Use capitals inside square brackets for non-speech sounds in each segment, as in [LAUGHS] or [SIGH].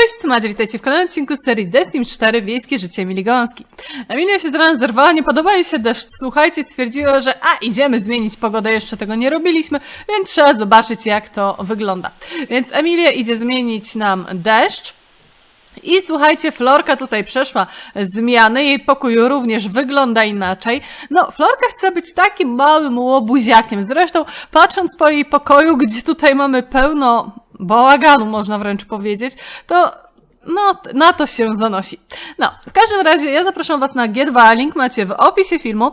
Cześć, Madzie, witajcie w kolejnym odcinku serii Destiny 4 Wiejskie Życie Emilii Gąski. Emilia się z rana zerwała, nie podoba jej się deszcz, słuchajcie, stwierdziła, że a, idziemy zmienić pogodę, jeszcze tego nie robiliśmy, więc trzeba zobaczyć, jak to wygląda. Więc Emilia idzie zmienić nam deszcz, i słuchajcie, Florka tutaj przeszła zmiany, jej pokój również wygląda inaczej. No, Florka chce być takim małym łobuziakiem. Zresztą, patrząc po jej pokoju, gdzie tutaj mamy pełno bałaganu, można wręcz powiedzieć, to no, na to się zanosi. No, w każdym razie ja zapraszam Was na G2, link macie w opisie filmu.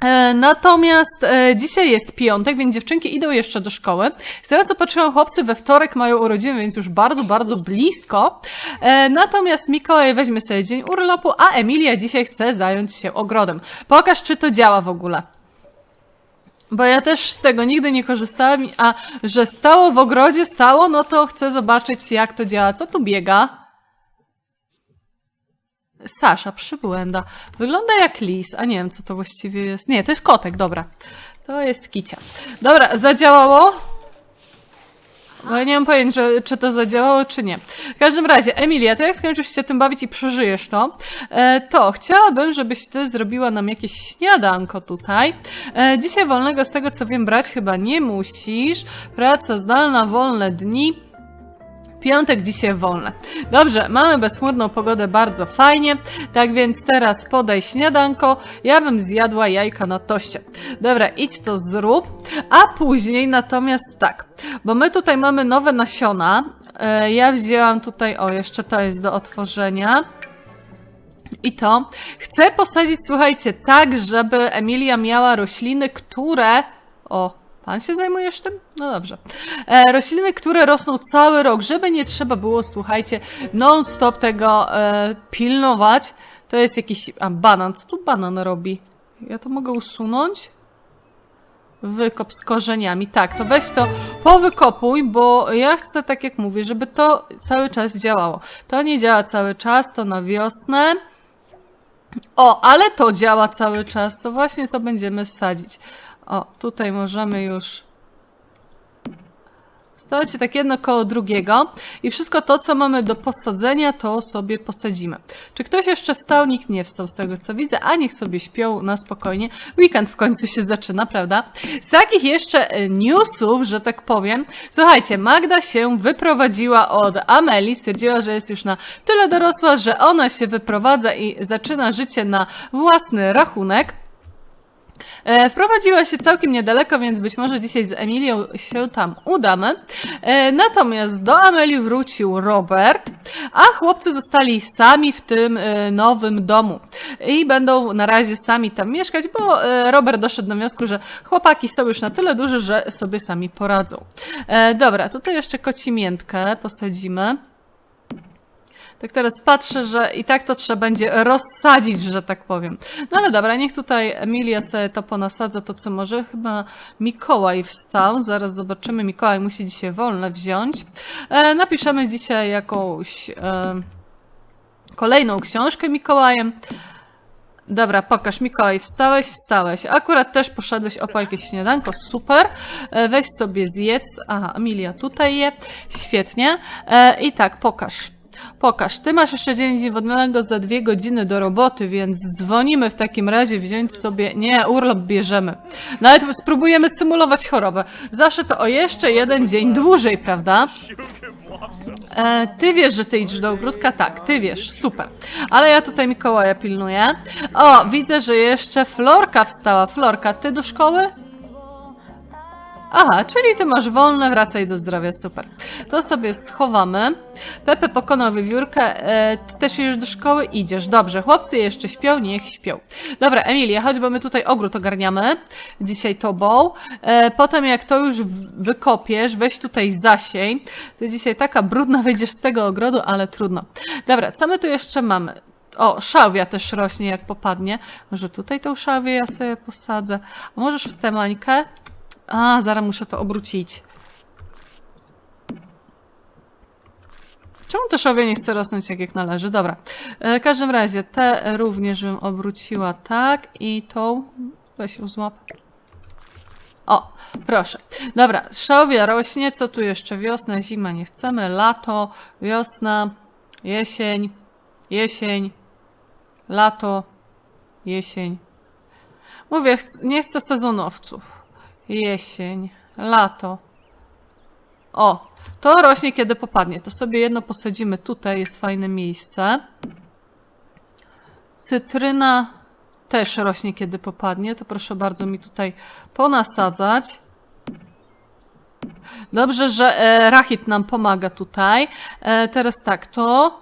E, Natomiast e, dzisiaj jest piątek, więc dziewczynki idą jeszcze do szkoły. Z tego co patrzyłam, chłopcy we wtorek mają urodziny, więc już bardzo, bardzo blisko. E, natomiast Mikołaj weźmie sobie dzień urlopu, a Emilia dzisiaj chce zająć się ogrodem. Pokaż, czy to działa w ogóle. Bo ja też z tego nigdy nie korzystałam, a że stało w ogrodzie, stało, no to chcę zobaczyć, jak to działa. Co tu biega? Sasza, przybłęda. Wygląda jak lis, a nie wiem, co to właściwie jest. Nie, to jest kotek, dobra. To jest kicia. Dobra, zadziałało? Bo ja nie mam pojęcia, czy, czy to zadziałało, czy nie. W każdym razie, Emilia, ty jak skończysz się tym bawić i przeżyjesz to, e, to chciałabym, żebyś ty zrobiła nam jakieś śniadanko tutaj. E, dzisiaj wolnego, z tego co wiem, brać chyba nie musisz. Praca zdalna, wolne dni. Piątek dzisiaj wolne. Dobrze, mamy bezchmurną pogodę, bardzo fajnie. Tak więc teraz podaj śniadanko. Ja bym zjadła jajka na toście. Dobra, idź to zrób. A później natomiast tak, bo my tutaj mamy nowe nasiona. E, Ja wzięłam tutaj, o jeszcze to jest do otworzenia. I to chcę posadzić, słuchajcie, tak, żeby Emilia miała rośliny, które. O, pan się zajmujesz tym? No dobrze. E, rośliny, które rosną cały rok, żeby nie trzeba było, słuchajcie, non-stop tego e, pilnować. To jest jakiś. A banan, co tu banan robi? Ja to mogę usunąć? Wykop z korzeniami. Tak, to weź to powykopuj, bo ja chcę, tak jak mówię, żeby to cały czas działało. To nie działa cały czas, to na wiosnę. O, ale to działa cały czas, to właśnie to będziemy sadzić. O, tutaj możemy już Stawcie tak jedno koło drugiego i wszystko to, co mamy do posadzenia, to sobie posadzimy. Czy ktoś jeszcze wstał? Nikt nie wstał z tego, co widzę, a niech sobie śpią na spokojnie. Weekend w końcu się zaczyna, prawda? Z takich jeszcze e, newsów, że tak powiem, słuchajcie, Magda się wyprowadziła od Ameli, stwierdziła, że jest już na tyle dorosła, że ona się wyprowadza i zaczyna życie na własny rachunek. E, Wprowadziła się całkiem niedaleko, więc być może dzisiaj z Emilią się tam udamy. E, Natomiast do Amelii wrócił Robert, a chłopcy zostali sami w tym e, nowym domu. I będą na razie sami tam mieszkać, bo Robert doszedł do wniosku, że chłopaki są już na tyle duże, że sobie sami poradzą. Dobra, tutaj jeszcze kocimiętkę posadzimy. Tak teraz patrzę, że i tak to trzeba będzie rozsadzić, że tak powiem. No ale dobra, niech tutaj Emilia sobie to ponasadza, to co może. Chyba Mikołaj wstał, zaraz zobaczymy. Mikołaj musi dzisiaj wolne wziąć. E, napiszemy dzisiaj jakąś e, kolejną książkę Mikołajem. Dobra, pokaż Mikołaj, wstałeś, wstałeś. Akurat też poszedłeś o jakieś śniadanko, super. E, weź sobie zjedz. Aha, Emilia tutaj je. Świetnie. E, I tak, pokaż. Pokaż, ty masz jeszcze dzień dni wolnego za dwie godziny do roboty, więc dzwonimy w takim razie wziąć sobie. Nie, urlop bierzemy. Nawet spróbujemy symulować chorobę. Zawsze to o jeszcze jeden dzień dłużej, prawda? E, ty wiesz, że ty idziesz do ogródka? Tak, ty wiesz, super. Ale ja tutaj Mikołaja pilnuję. O, widzę, że jeszcze Florka wstała. Florka, ty do szkoły? Aha, czyli ty masz wolne, wracaj do zdrowia, super. To sobie schowamy. Pepe pokonał wiewiórkę, e, ty też idziesz do szkoły? Idziesz, dobrze. Chłopcy jeszcze śpią? Niech śpią. Dobra, Emilia, chodź, bo my tutaj ogród ogarniamy dzisiaj tobą. E, potem jak to już wykopiesz, weź tutaj zasiej. Ty dzisiaj taka brudna wyjdziesz z tego ogrodu, ale trudno. Dobra, co my tu jeszcze mamy? O, szałwia też rośnie jak popadnie. Może tutaj tą szałwię ja sobie posadzę. Możesz w tę mańkę? A, zaraz muszę to obrócić. Czemu to szałwia nie chce rosnąć jak, jak należy? Dobra. E, W każdym razie te również bym obróciła tak i tą... Weź ją złap. O, proszę. Dobra, szałwia rośnie. Co tu jeszcze? Wiosna, zima nie chcemy. Lato, wiosna, jesień, jesień, lato, jesień. Mówię, nie chcę sezonowców. Jesień, lato. O, to rośnie kiedy popadnie. To sobie jedno posadzimy tutaj, jest fajne miejsce. Cytryna też rośnie kiedy popadnie, to proszę bardzo mi tutaj ponasadzać. Dobrze, że e, rachit nam pomaga tutaj. E, teraz tak, to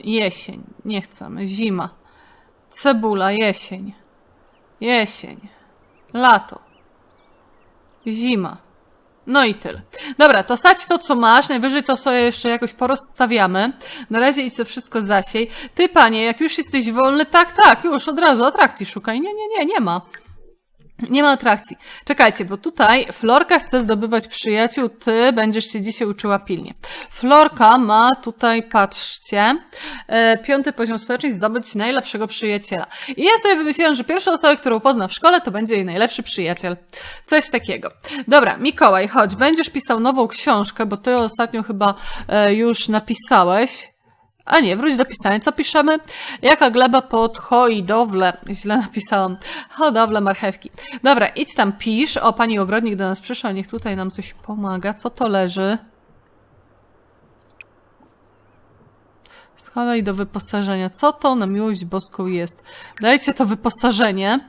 jesień, nie chcemy, zima. Cebula, jesień. Jesień. Lato. Zima. No i tyle. Dobra, to sadź to, co masz. Najwyżej to sobie jeszcze jakoś porozstawiamy. Na razie idź sobie wszystko zasiej. Ty, panie, jak już jesteś wolny, tak, tak, już od razu atrakcji szukaj. Nie, nie, nie, nie ma. Nie ma atrakcji. Czekajcie, bo tutaj Florka chce zdobywać przyjaciół, ty będziesz się dzisiaj uczyła pilnie. Florka ma tutaj, patrzcie, e, piąty poziom społeczności, zdobyć najlepszego przyjaciela. I ja sobie wymyśliłam, że pierwszą osobę, którą pozna w szkole, to będzie jej najlepszy przyjaciel. Coś takiego. Dobra, Mikołaj, chodź, będziesz pisał nową książkę, bo ty ostatnio chyba e, już napisałeś. A nie, wróć do pisania. Co piszemy? Jaka gleba pod hodowlę? Źle napisałam. Hodowlę marchewki. Dobra, idź tam pisz. O, pani ogrodnik do nas przyszła, niech tutaj nam coś pomaga. Co to leży? Schowaj do wyposażenia. Co to na miłość boską jest? Dajcie to wyposażenie.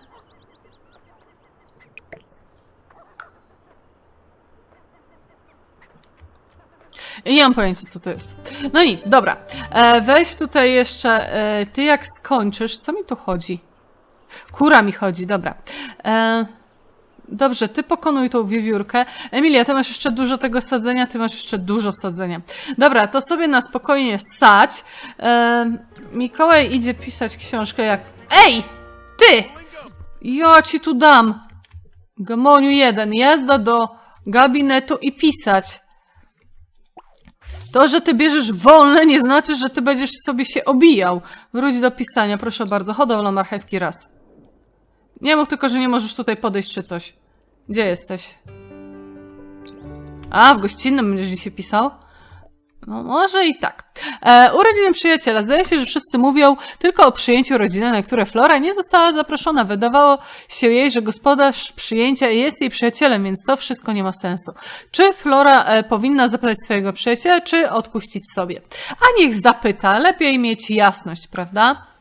Nie mam pojęcia, co to jest. No nic, dobra. E, weź tutaj jeszcze, e, ty jak skończysz, co mi tu chodzi? Kura mi chodzi, dobra. E, dobrze, ty pokonuj tą wiewiórkę. Emilia, ty masz jeszcze dużo tego sadzenia, ty masz jeszcze dużo sadzenia. Dobra, to sobie na spokojnie sadź. E, Mikołaj idzie pisać książkę jak... Ej! Ty! Ja ci tu dam! Gamoniu jeden, jazda do gabinetu i pisać. To, że ty bierzesz wolne, nie znaczy, że ty będziesz sobie się obijał. Wróć do pisania, proszę bardzo. Hodowla marchewki raz. Nie mów tylko, że nie możesz tutaj podejść czy coś. Gdzie jesteś? A, w gościnnym będziesz dzisiaj pisał? No może i tak. E, urodziny przyjaciela. Zdaje się, że wszyscy mówią tylko o przyjęciu rodziny, na które Flora nie została zaproszona. Wydawało się jej, że gospodarz przyjęcia jest jej przyjacielem, więc to wszystko nie ma sensu. Czy Flora e, powinna zapytać swojego przyjaciela, czy odpuścić sobie? A niech zapyta. Lepiej mieć jasność, prawda?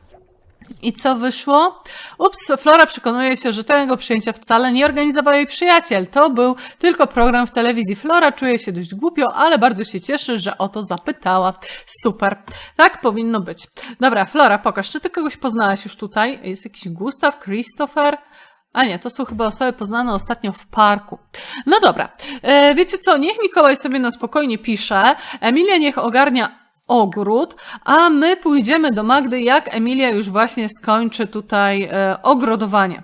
I co wyszło? Ups, Flora przekonuje się, że tego przyjęcia wcale nie organizował jej przyjaciel. To był tylko program w telewizji. Flora czuje się dość głupio, ale bardzo się cieszy, że o to zapytała. Super. Tak powinno być. Dobra, Flora, pokaż, czy ty kogoś poznałaś już tutaj? Jest jakiś Gustaw, Christopher? A nie, to są chyba osoby poznane ostatnio w parku. No dobra, e, wiecie co, niech Mikołaj sobie na spokojnie pisze, Emilia niech ogarnia ogród, a my pójdziemy do Magdy, jak Emilia już właśnie skończy tutaj e, ogrodowanie.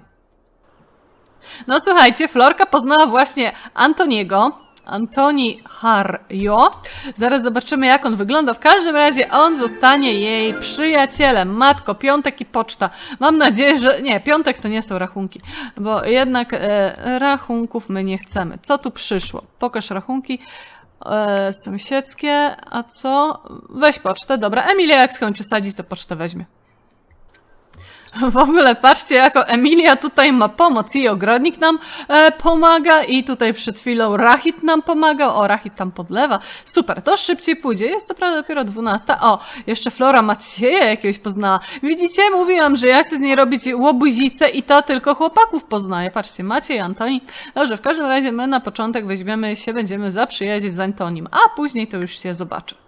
No słuchajcie, Florka poznała właśnie Antoniego. Antoni Harjo. Zaraz zobaczymy, jak on wygląda. W każdym razie on zostanie jej przyjacielem. Matko, piątek i poczta. Mam nadzieję, że. Nie, piątek to nie są rachunki, bo jednak e, rachunków my nie chcemy. Co tu przyszło? Pokaż rachunki. E, sąsiedzkie, a co? Weź pocztę, dobra. Emilia jak skończy sadzić, to pocztę weźmie. W ogóle patrzcie, jako Emilia tutaj ma pomoc i ogrodnik nam e, pomaga i tutaj przed chwilą Rachit nam pomaga. O, Rachit tam podlewa. Super, to szybciej pójdzie. Jest co prawda dopiero 12. O, jeszcze Flora Macieja jakiegoś poznała. Widzicie, mówiłam, że ja chcę z niej robić łobuzicę i to tylko chłopaków poznaję. Patrzcie, Maciej, Antoni. Dobrze, w każdym razie my na początek weźmiemy się, będziemy zaprzyjaźnić z Antonim, a później to już się zobaczy.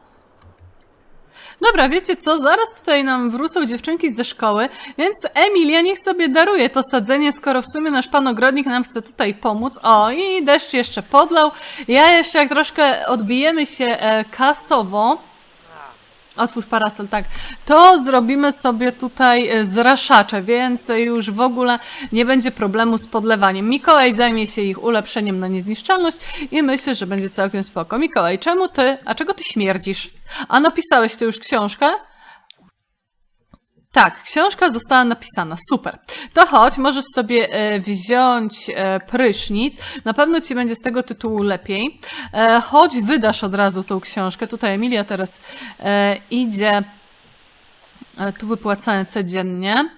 Dobra, wiecie co? Zaraz tutaj nam wrócą dziewczynki ze szkoły, więc Emilia niech sobie daruje to sadzenie, skoro w sumie nasz pan ogrodnik nam chce tutaj pomóc. O, i deszcz jeszcze podlał. Ja jeszcze jak troszkę odbijemy się e, kasowo. Otwórz parasol, tak. To zrobimy sobie tutaj e, zraszacze, więc już w ogóle nie będzie problemu z podlewaniem. Mikołaj zajmie się ich ulepszeniem na niezniszczalność i myślę, że będzie całkiem spoko. Mikołaj, czemu ty, a czego ty śmierdzisz? A napisałeś ty już książkę? Tak, książka została napisana, super. To chodź, możesz sobie e, wziąć e, prysznic, na pewno ci będzie z tego tytułu lepiej. E, chodź, wydasz od razu tą książkę. Tutaj Emilia teraz idzie, tu wypłacane codziennie.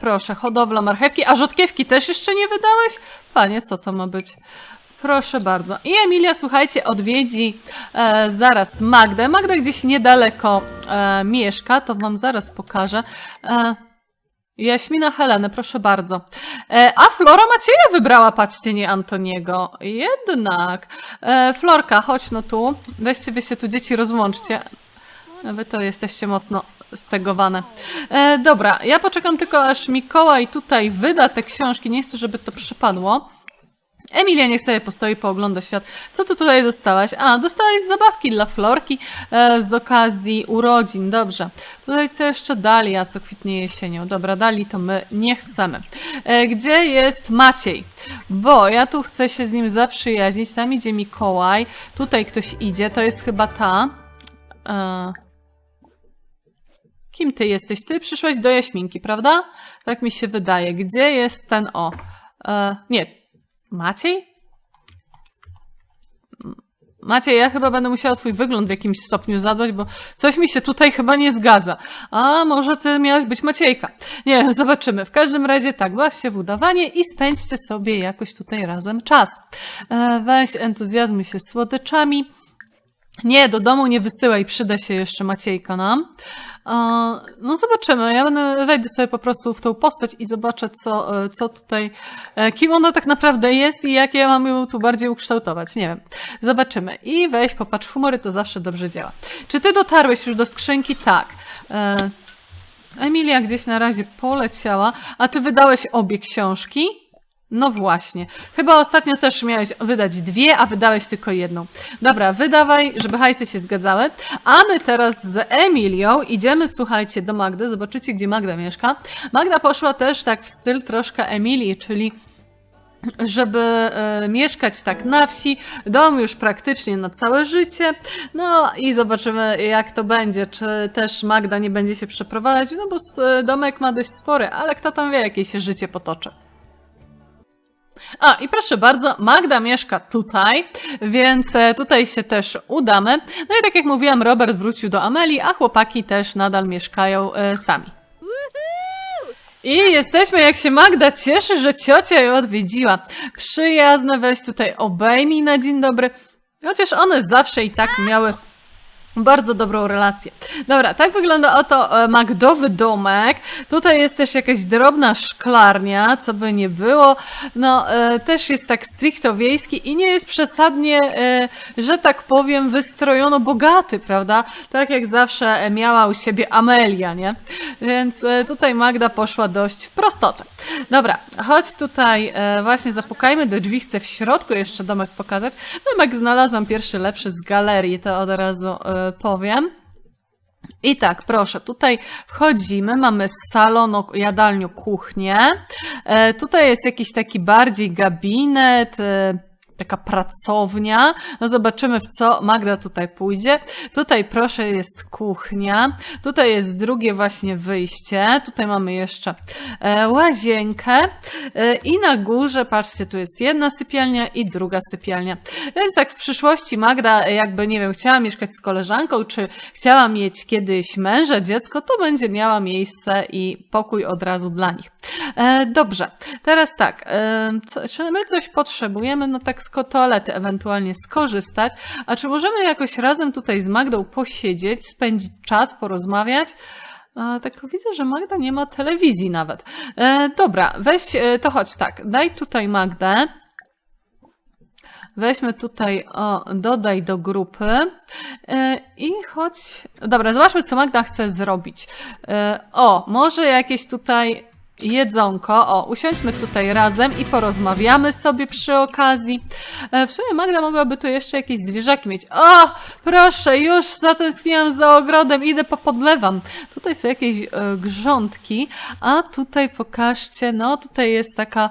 Proszę, hodowla marchewki, a rzodkiewki też jeszcze nie wydałeś? Panie, co to ma być? Proszę bardzo. I Emilia, słuchajcie, odwiedzi e, zaraz Magdę. Magda gdzieś niedaleko e, mieszka, to wam zaraz pokażę. E, Jaśmina Heleny, proszę bardzo. E, a Flora Macieja wybrała, patrzcie, nie Antoniego. Jednak. E, Florka, chodź no tu. Weźcie, wy się tu dzieci rozłączcie. Wy to jesteście mocno stegowane. E, dobra, ja poczekam tylko aż Mikołaj tutaj wyda te książki. Nie chcę, żeby to przypadło. Emilia niech sobie postoi, poogląda świat. Co ty tutaj dostałaś? A, dostałaś zabawki dla Florki e, z okazji urodzin. Dobrze. Tutaj co jeszcze dali, a co kwitnie jesienią? Dobra, dali to my nie chcemy. E, gdzie jest Maciej? Bo ja tu chcę się z nim zaprzyjaźnić. Tam idzie Mikołaj. Tutaj ktoś idzie. To jest chyba ta. E, kim ty jesteś? Ty przyszłaś do Jaśminki, prawda? Tak mi się wydaje. Gdzie jest ten o? E, nie, Maciej? Maciej, ja chyba będę musiała twój wygląd w jakimś stopniu zadbać, bo coś mi się tutaj chyba nie zgadza. A może ty miałaś być Maciejka? Nie wiem, [LAUGHS] zobaczymy. W każdym razie tak, baw się w udawanie i spędźcie sobie jakoś tutaj razem czas. E, weź entuzjazmy się słodyczami. Nie, do domu nie wysyłaj, przyda się jeszcze Maciejka nam. E, No zobaczymy, ja będę, wejdę sobie po prostu w tą postać i zobaczę, co, e, co tutaj, e, kim ona tak naprawdę jest i jak ja mam ją tu bardziej ukształtować, nie wiem. Zobaczymy. I weź, popatrz, humory to zawsze dobrze działa. Czy ty dotarłeś już do skrzynki? Tak. Emilia gdzieś na razie poleciała, a ty wydałeś obie książki? No właśnie. Chyba ostatnio też miałeś wydać dwie, a wydałeś tylko jedną. Dobra, wydawaj, żeby hajsy się zgadzały. A my teraz z Emilią idziemy, słuchajcie, do Magdy. Zobaczycie, gdzie Magda mieszka. Magda poszła też tak w styl troszkę Emilii, czyli żeby e, mieszkać tak na wsi, dom już praktycznie na całe życie. No i zobaczymy, jak to będzie. Czy też Magda nie będzie się przeprowadzać, no bo e, domek ma dość spory, ale kto tam wie, jakie się życie potoczy. A, i proszę bardzo, Magda mieszka tutaj, więc e, tutaj się też udamy. No i tak jak mówiłam, Robert wrócił do Ameli, a chłopaki też nadal mieszkają e, sami. I jesteśmy, jak się Magda cieszy, że ciocia ją odwiedziła. Przyjazne, weź tutaj obejmij na dzień dobry. Chociaż one zawsze i tak miały bardzo dobrą relację. Dobra, tak wygląda oto e, Magdowy domek. Tutaj jest też jakaś drobna szklarnia, co by nie było. No, e, też jest tak stricto wiejski i nie jest przesadnie, e, że tak powiem, wystrojono bogaty, prawda? Tak jak zawsze miała u siebie Amelia, nie? Więc tutaj Magda poszła dość w prostotę. Dobra, chodź tutaj, właśnie zapukajmy do drzwi, chcę w środku jeszcze domek pokazać. Domek znalazłam pierwszy lepszy z galerii, to od razu powiem. I tak, proszę, tutaj wchodzimy, mamy salon, jadalnię, kuchnię. E, tutaj jest jakiś taki bardziej gabinet, e, taka pracownia. No zobaczymy, w co Magda tutaj pójdzie. Tutaj, proszę, jest kuchnia. Tutaj jest drugie właśnie wyjście. Tutaj mamy jeszcze e, łazienkę. E, I na górze, patrzcie, tu jest jedna sypialnia i druga sypialnia. Więc jak w przyszłości Magda, e, jakby, nie wiem, chciała mieszkać z koleżanką, czy chciała mieć kiedyś męża, dziecko, to będzie miała miejsce i pokój od razu dla nich. Dobrze, teraz tak, czy my coś potrzebujemy? No tak z ko- toalety ewentualnie skorzystać, a czy możemy jakoś razem tutaj z Magdą posiedzieć, spędzić czas, porozmawiać? E, tak widzę, że Magda nie ma telewizji nawet. E, dobra, weź, e, to chodź tak, daj tutaj Magdę. Weźmy tutaj, o, dodaj do grupy e, i chodź. Dobra, zobaczmy, co Magda chce zrobić. O, może jakieś tutaj jedzonko. O, usiądźmy tutaj razem i porozmawiamy sobie przy okazji. E, w sumie Magda mogłaby tu jeszcze jakieś zwierzaki mieć. O, proszę, już zatęskniłam za ogrodem, idę popodlewam. Tutaj są jakieś e, grządki, a tutaj pokażcie, no tutaj jest taka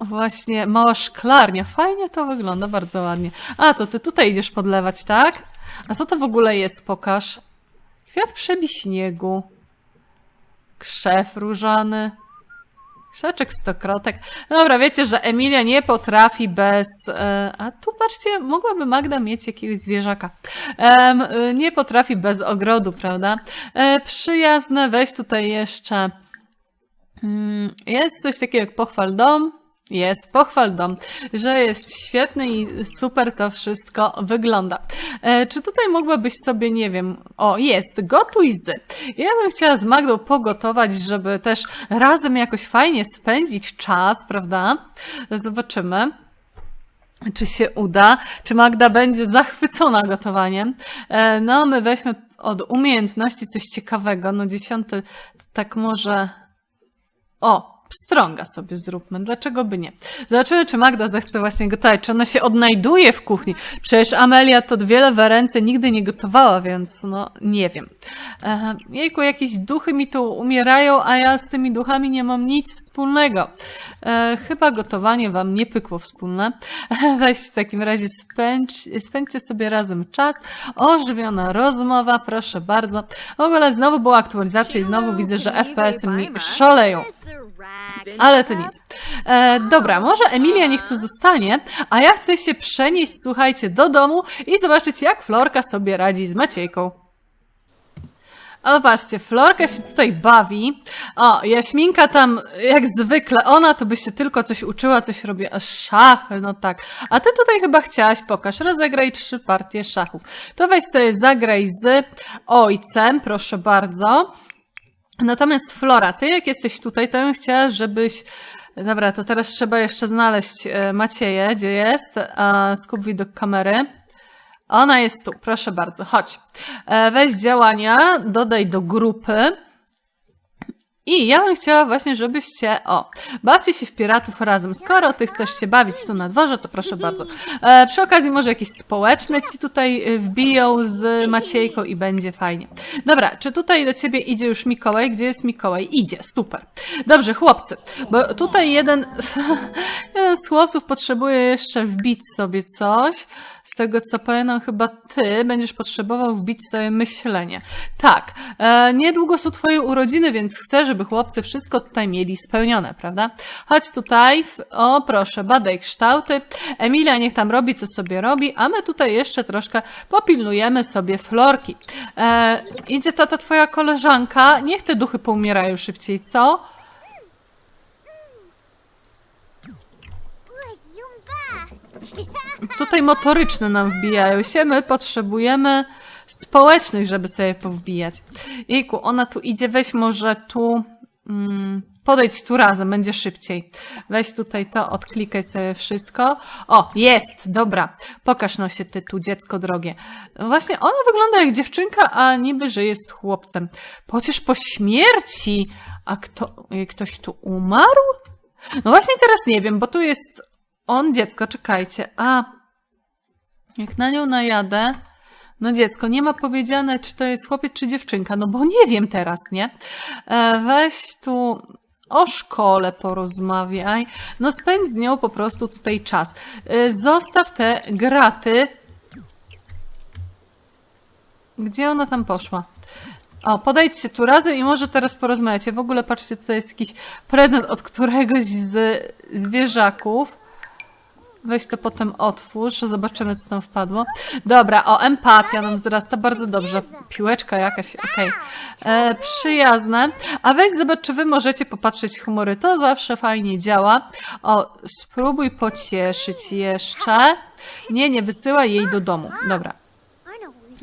Właśnie, mała szklarnia. Fajnie to wygląda, bardzo ładnie. A, to ty tutaj idziesz podlewać, tak? A co to w ogóle jest? Pokaż. Kwiat przebiśniegu. Krzew różany. Krzaczek stokrotek. Dobra, wiecie, że Emilia nie potrafi bez... E, a tu patrzcie, mogłaby Magda mieć jakiegoś zwierzaka. E, nie potrafi bez ogrodu, prawda? E, przyjazne, weź tutaj jeszcze... Mm, Jest coś takiego jak pochwal dom. Jest, pochwal dom, że jest świetny i super to wszystko wygląda. E, czy tutaj mogłabyś sobie, nie wiem, o jest, gotuj z. Ja bym chciała z Magdą pogotować, żeby też razem jakoś fajnie spędzić czas, prawda? Zobaczymy. Czy się uda? Czy Magda będzie zachwycona gotowaniem? E, no, my weźmy od umiejętności coś ciekawego. No, dziesiąty, tak może. O, pstrąga sobie zróbmy. Dlaczego by nie? Zobaczymy, czy Magda zechce właśnie gotować, czy ona się odnajduje w kuchni. Przecież Amelia to wiele w ręce nigdy nie gotowała, więc no nie wiem. E, jejku, jakieś duchy mi tu umierają, a ja z tymi duchami nie mam nic wspólnego. E, chyba gotowanie wam nie pykło wspólne. Weź w takim razie spędź, spędźcie sobie razem czas. Ożywiona rozmowa, proszę bardzo. W ogóle znowu była aktualizacja i znowu widzę, że FPS-y mi szaleją. Ale to nic. E, dobra, może Emilia niech tu zostanie, a ja chcę się przenieść, słuchajcie, do domu i zobaczyć, jak Florka sobie radzi z Maciejką. O, patrzcie, Florka się tutaj bawi. O, Jaśminka tam, jak zwykle, ona to by się tylko coś uczyła, coś robi. A szachy, no tak. A ty tutaj chyba chciałaś, pokaż, rozegraj trzy partie szachów. To weź sobie zagraj z ojcem, proszę bardzo. Natomiast Flora, ty jak jesteś tutaj, to bym chciała, żebyś. Dobra, to teraz trzeba jeszcze znaleźć e, Macieję, gdzie jest. Skup widok kamery. Ona jest tu, proszę bardzo, chodź. E, Weź działania, dodaj do grupy. I ja bym chciała właśnie, żebyście, o, bawcie się w piratów razem. Skoro ty chcesz się bawić tu na dworze, to proszę bardzo. E, przy okazji może jakieś społeczne ci tutaj y, wbiją z Maciejką i będzie fajnie. Dobra, czy tutaj do ciebie idzie już Mikołaj? Gdzie jest Mikołaj? Idzie, super. Dobrze, chłopcy, bo tutaj jeden, [LAUGHS] jeden z chłopców potrzebuje jeszcze wbić sobie coś. Z tego co pamiętam, chyba ty będziesz potrzebował wbić sobie myślenie. Tak, e, niedługo są twoje urodziny, więc chcę, żeby chłopcy wszystko tutaj mieli spełnione, prawda? Chodź tutaj, o proszę, badaj kształty. Emilia niech tam robi, co sobie robi, a my tutaj jeszcze troszkę popilnujemy sobie florki. E, idzie ta, ta twoja koleżanka, niech te duchy poumierają szybciej, co? Tutaj motoryczne nam wbijają się, my potrzebujemy społecznych, żeby sobie powbijać. Jejku, ona tu idzie, weź może tu, mm, podejdź tu razem, będzie szybciej. Weź tutaj to, odklikaj sobie wszystko. O, jest, dobra. Pokaż no się ty tu, dziecko drogie. Właśnie, ona wygląda jak dziewczynka, a niby, że jest chłopcem. Chociaż po śmierci, a kto, ktoś tu umarł? No właśnie teraz nie wiem, bo tu jest on, dziecko, czekajcie. A, jak na nią najadę, no dziecko, nie ma powiedziane, czy to jest chłopiec, czy dziewczynka, no bo nie wiem teraz, nie? E, weź tu o szkole porozmawiaj, no spędź z nią po prostu tutaj czas. E, zostaw te graty. Gdzie ona tam poszła? O, podejdźcie tu razem i może teraz porozmawiacie. W ogóle patrzcie, tutaj jest jakiś prezent od któregoś z zwierzaków. Weź to potem otwórz, zobaczymy co tam wpadło. Dobra, o, empatia nam wzrasta, bardzo dobrze. Piłeczka jakaś, okej. E, Przyjazne. A weź zobacz, czy wy możecie popatrzeć humory, to zawsze fajnie działa. O, spróbuj pocieszyć jeszcze. Nie, nie wysyłaj jej do domu. Dobra,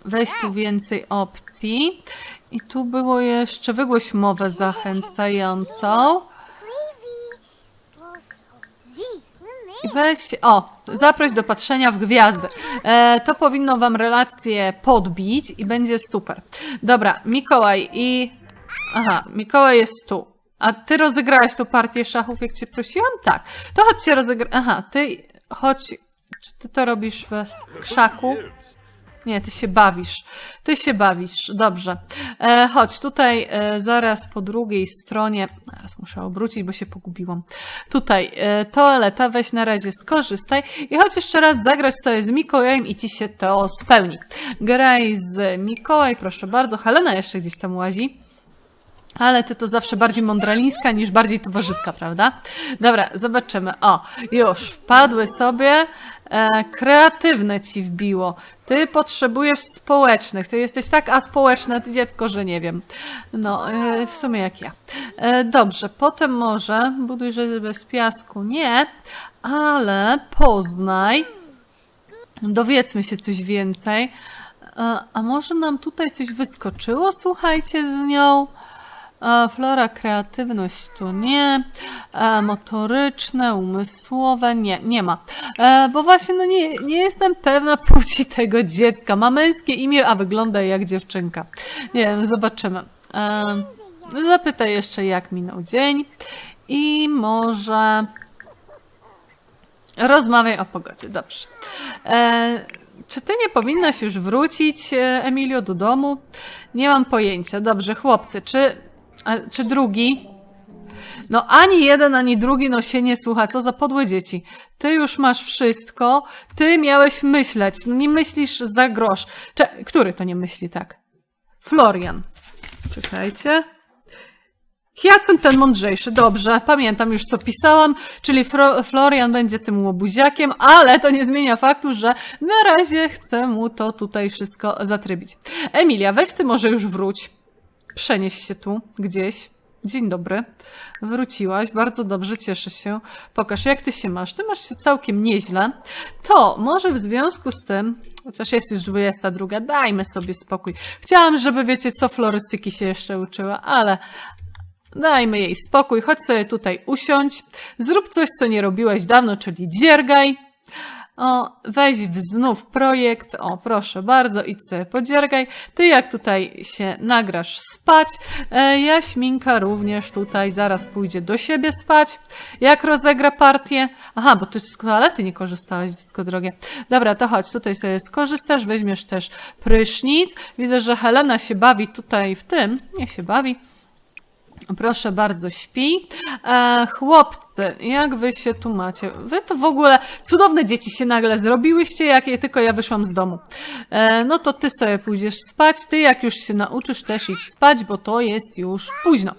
weź tu więcej opcji. I tu było jeszcze, wygłoś mowę zachęcającą. I weź, o, zaproś do patrzenia w gwiazdy. E, to powinno wam relacje podbić i będzie super. Dobra, Mikołaj i... Aha, Mikołaj jest tu. A ty rozegrałeś tą partię szachów, jak cię prosiłam? Tak. To chodź się rozegra... Aha, ty chodź... Czy ty to robisz w krzaku? Nie, ty się bawisz. Ty się bawisz, dobrze. E, chodź, tutaj e, zaraz po drugiej stronie, zaraz muszę obrócić, bo się pogubiłam. Tutaj e, toaleta, weź na razie skorzystaj i chodź jeszcze raz zagrać sobie z Mikołajem i ci się to spełni. Graj z Mikołaj, proszę bardzo. Helena jeszcze gdzieś tam łazi. Ale ty to zawsze bardziej mądralińska niż bardziej towarzyska, prawda? Dobra, zobaczymy. O, już, padły sobie. E, kreatywne ci wbiło. Ty potrzebujesz społecznych. Ty jesteś tak aspołeczne, dziecko, że nie wiem. No, e, w sumie jak ja. E, dobrze, potem może buduj rzeczy bez piasku. Nie, ale poznaj. Dowiedzmy się coś więcej. E, A może nam tutaj coś wyskoczyło, słuchajcie, z nią? Flora, kreatywność tu nie. Motoryczne, umysłowe, nie, nie ma. E, Bo właśnie no nie, nie jestem pewna [LAUGHS] płci tego dziecka. Ma męskie imię, a wygląda jak dziewczynka. Nie wiem, zobaczymy. E, Zapytaj jeszcze, jak minął dzień. I może... Rozmawiaj o pogodzie, dobrze. E, czy ty nie powinnaś już wrócić, e, Emilio, do domu? Nie mam pojęcia. Dobrze, chłopcy, czy, a, czy drugi? No ani jeden, ani drugi, no się nie słucha. Co za podłe dzieci. Ty już masz wszystko, ty miałeś myśleć. No nie myślisz za grosz. Cze który to nie myśli tak? Florian. Czekajcie. Hyacynt ten mądrzejszy, dobrze, pamiętam już co pisałam, czyli Fro Florian będzie tym łobuziakiem, ale to nie zmienia faktu, że na razie chcę mu to tutaj wszystko zatrybić. Emilia, weź ty może już wróć. Przenieś się tu, gdzieś. Dzień dobry. Wróciłaś, bardzo dobrze, cieszę się. Pokaż, jak ty się masz. Ty masz się całkiem nieźle. To może w związku z tym, chociaż jest już 22, dajmy sobie spokój. Chciałam, żeby wiecie co, florystyki się jeszcze uczyła, ale Dajmy jej spokój, chodź sobie tutaj usiądź, zrób coś, co nie robiłeś dawno, czyli dziergaj. O, weź znów projekt, o proszę bardzo, idź sobie podziergaj. Ty jak tutaj się nagrasz spać, e, Jaśminka również tutaj zaraz pójdzie do siebie spać. Jak rozegra partię? Aha, bo ty z toalety nie korzystałaś, dziecko drogie. Dobra, to chodź, tutaj sobie skorzystasz, weźmiesz też prysznic. Widzę, że Helena się bawi tutaj w tym, nie się bawi. Proszę bardzo, śpi. E, chłopcy, jak wy się tu macie? Wy to w ogóle cudowne dzieci się nagle zrobiłyście, jak je tylko ja wyszłam z domu. E, no to ty sobie pójdziesz spać. Ty jak już się nauczysz też iść spać, bo to jest już późno.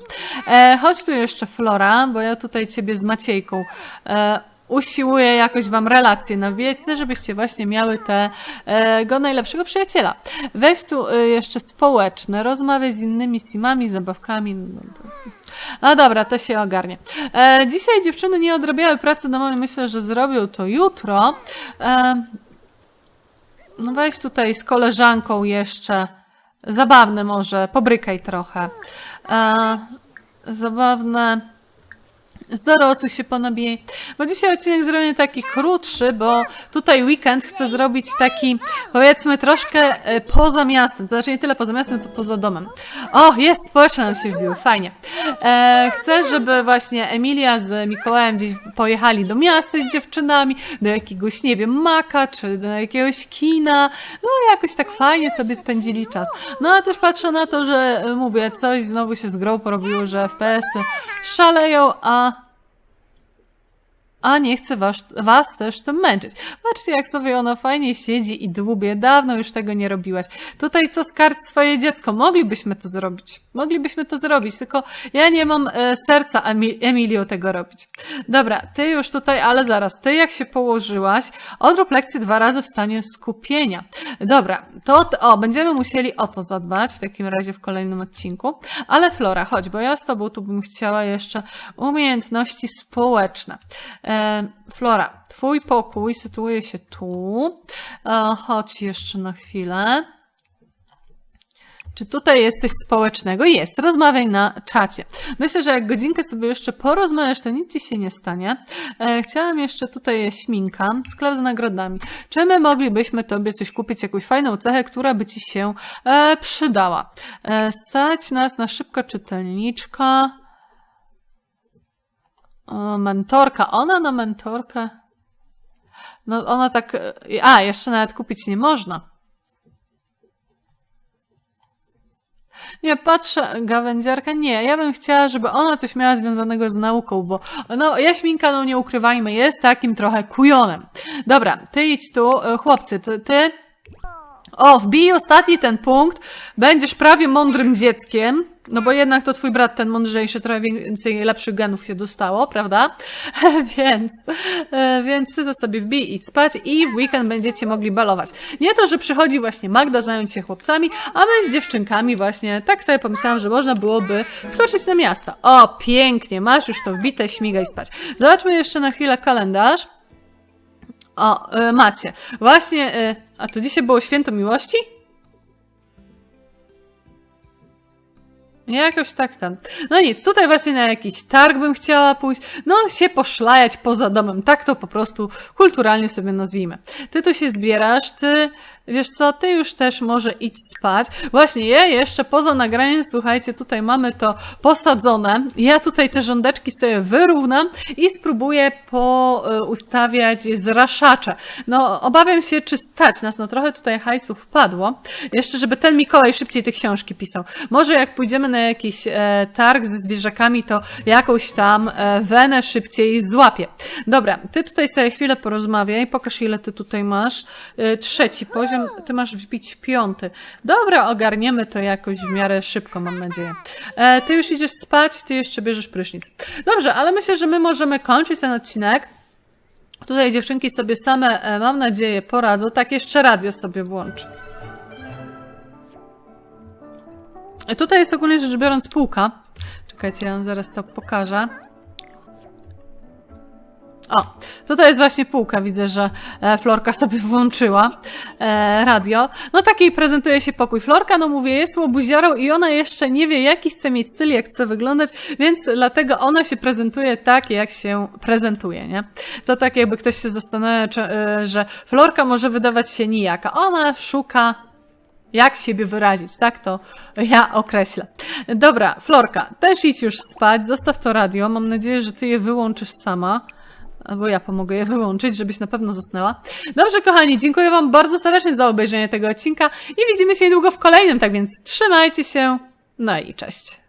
E, chodź tu jeszcze Flora, bo ja tutaj ciebie z Maciejką e, usiłuję jakoś wam relacje nawijać, żebyście właśnie miały tego najlepszego przyjaciela. Weź tu e, jeszcze społeczne, rozmawiaj z innymi simami, zabawkami. No, no, no dobra, to się ogarnie. E, dzisiaj dziewczyny nie odrabiały pracy domowej, myślę, że zrobią to jutro. E, no weź tutaj z koleżanką jeszcze, zabawne może, pobrykaj trochę. E, zabawne z dorosłych się ponabijaj. Bo dzisiaj odcinek zrobię taki krótszy, bo tutaj weekend chcę zrobić taki, powiedzmy, troszkę e, poza miastem. To znaczy nie tyle poza miastem, co poza domem. O, jest, społeczne nam się wbiły, fajnie. E, chcę, żeby właśnie Emilia z Mikołajem gdzieś pojechali do miasta z dziewczynami, do jakiegoś, nie wiem, maka, czy do jakiegoś kina. No, jakoś tak fajnie sobie spędzili czas. No, a też patrzę na to, że e, mówię, coś znowu się z grą porobiło, że FPS-y szaleją, a a nie chcę was, was też tym męczyć. Patrzcie, jak sobie ona fajnie siedzi i dłubie. Dawno już tego nie robiłaś. Tutaj co skarć swoje dziecko? Moglibyśmy to zrobić. Moglibyśmy to zrobić, tylko ja nie mam e, serca Emi- Emilio tego robić. Dobra, ty już tutaj, ale zaraz, ty jak się położyłaś, odrób lekcję dwa razy w stanie skupienia. Dobra, to, o, będziemy musieli o to zadbać w takim razie w kolejnym odcinku. Ale Flora, chodź, bo ja z tobą tu bym chciała jeszcze umiejętności społeczne. E, Flora, twój pokój sytuuje się tu. E, chodź jeszcze na chwilę. Czy tutaj jest coś społecznego? Jest. Rozmawiaj na czacie. Myślę, że jak godzinkę sobie jeszcze porozmawiasz, to nic ci się nie stanie. E, chciałam jeszcze tutaj Jaśminka, sklep z nagrodami. Czy my moglibyśmy tobie coś kupić, jakąś fajną cechę, która by ci się e, przydała? E, stać nas na szybko czytelniczka. Mentorka. Ona na mentorkę. No ona tak. e, A, jeszcze nawet kupić nie można. Nie, patrzę, gawędziarka, nie, ja bym chciała, żeby ona coś miała związanego z nauką, bo no, Jaśminka, no nie ukrywajmy, jest takim trochę kujonem. Dobra, ty idź tu, e, chłopcy, ty, ty O, wbij ostatni ten punkt, będziesz prawie mądrym dzieckiem, no bo jednak to twój brat ten mądrzejszy, trochę więcej lepszych genów się dostało, prawda? [LAUGHS] więc, e, więc ty to sobie wbij, idź spać i w weekend będziecie mogli balować. Nie to, że przychodzi właśnie Magda zająć się chłopcami, a my z dziewczynkami właśnie, tak sobie pomyślałam, że można byłoby skoczyć na miasto. O, pięknie, masz już to wbite, śmigaj spać. Zobaczmy jeszcze na chwilę kalendarz. O, y, macie. Właśnie, y, a to dzisiaj było święto miłości? Jakoś tak ten. No nic, tutaj właśnie na jakiś targ bym chciała pójść. No, się poszlajać poza domem. Tak to po prostu kulturalnie sobie nazwijmy. Ty tu się zbierasz, ty. Wiesz co, ty już też może idź spać. Właśnie, ja jeszcze poza nagraniem, słuchajcie, tutaj mamy to posadzone. Ja tutaj te rządeczki sobie wyrównam i spróbuję poustawiać zraszacze. No, obawiam się, czy stać nas. No, trochę tutaj hajsu wpadło. Jeszcze, żeby ten Mikołaj szybciej te książki pisał. Może jak pójdziemy na jakiś e, targ ze zwierzakami, to jakąś tam e, wenę szybciej złapie. Dobra, ty tutaj sobie chwilę porozmawiaj. Pokaż, ile ty tutaj masz. E, trzeci poziom, ty masz wbić piąty. Dobra, ogarniemy to jakoś w miarę szybko, mam nadzieję. E, ty już idziesz spać, ty jeszcze bierzesz prysznic. Dobrze, ale myślę, że my możemy kończyć ten odcinek. Tutaj dziewczynki sobie same, e, mam nadzieję, poradzą. Tak, jeszcze radio sobie włączę. E, Tutaj jest ogólnie rzecz biorąc półka. Czekajcie, ja wam zaraz to pokażę. O, tutaj jest właśnie półka. Widzę, że e, Florka sobie włączyła e, radio. No takiej prezentuje się pokój. Florka, no mówię, jest łobuziarą i ona jeszcze nie wie, jaki chce mieć styl, jak chce wyglądać, więc dlatego ona się prezentuje tak, jak się prezentuje, nie? To tak jakby ktoś się zastanawia, czy, e, że Florka może wydawać się nijaka. Ona szuka jak siebie wyrazić, tak to ja określę. Dobra, Florka, też idź już spać, zostaw to radio, mam nadzieję, że ty je wyłączysz sama. Albo ja pomogę je wyłączyć, żebyś na pewno zasnęła. Dobrze, kochani, dziękuję Wam bardzo serdecznie za obejrzenie tego odcinka i widzimy się niedługo w kolejnym, tak więc trzymajcie się. No i cześć.